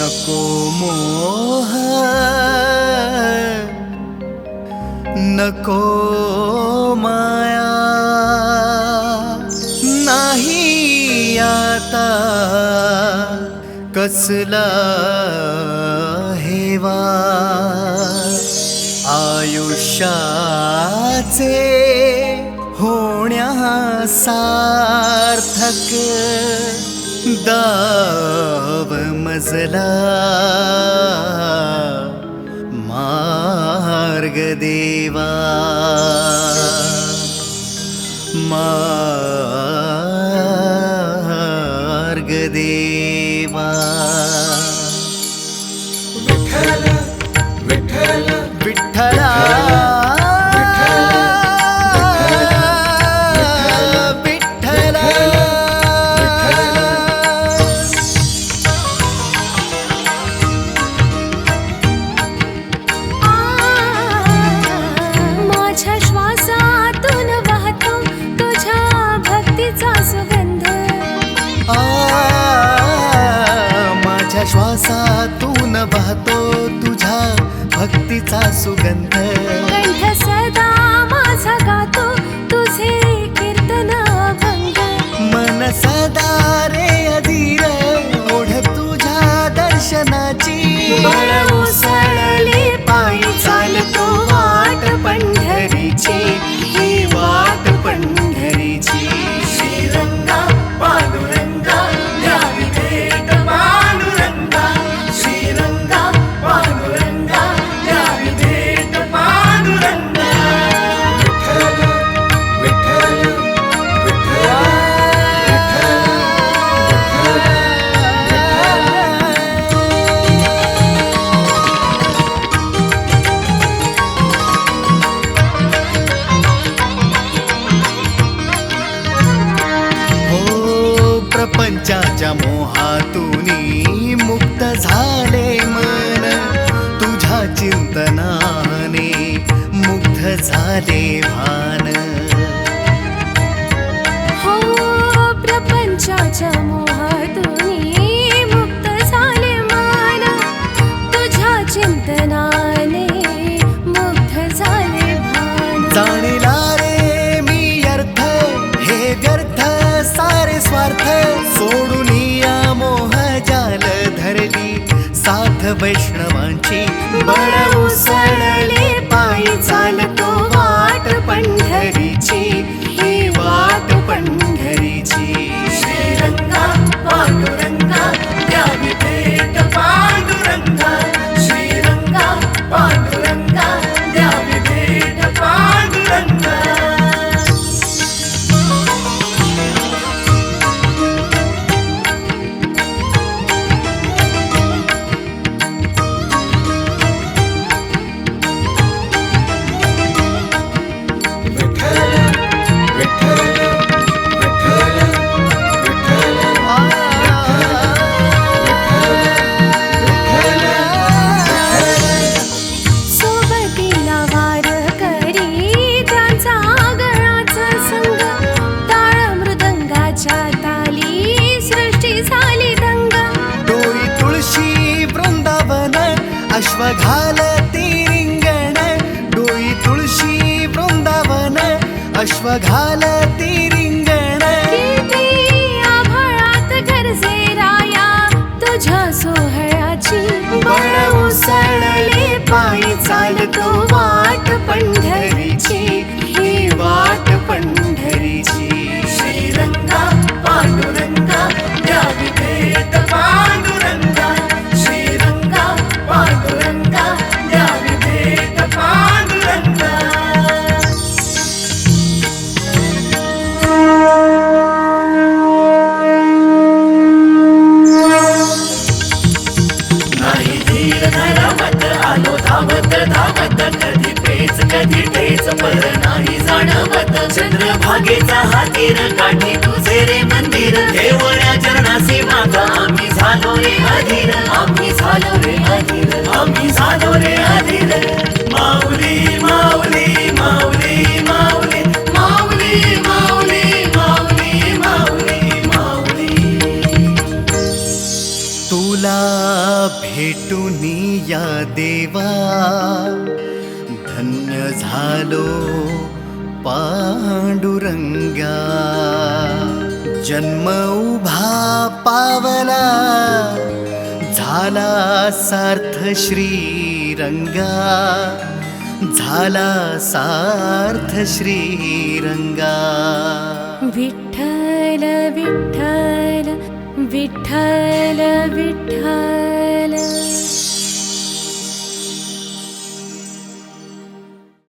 नको मोह नको माया नाही आता कसला हेवा. आयुष्याचे होण्या सार्थक दाव मजला। मार्गदेवा मार्गदेवा श्वासातून वाहतो तुझ्या भक्तीचा सुगंध. झाले मन तुझ्या चिंतनाने मुग्ध झाले भान. हो प्रपंचाच्या वैष्णवांची. बळ उसळले पायी चालतो वाट पंढरीची. ही वाट पंढरीची अश्वघाल रिंगण. किती आभाळात गरजे राया तुझ्या सोहळ्याची. बळ उसळले पायी चालतो वाट पंढरीची धरावत आलो धावत धावत कधी पेच कधी ठेच पर नाही जाणवत. चंद्रभागेचा हा तीर काठी तुझे रे मंदिर. देवळ्या चरणासी या देवा धन्य झालो पांडुरंगा. जन्म उभा पावला झाला सार्थ श्रीरंगा. झाला सार्थ श्रीरंगा. विठ्ठल विठ्ठल विठ्ठल विठ्ठल.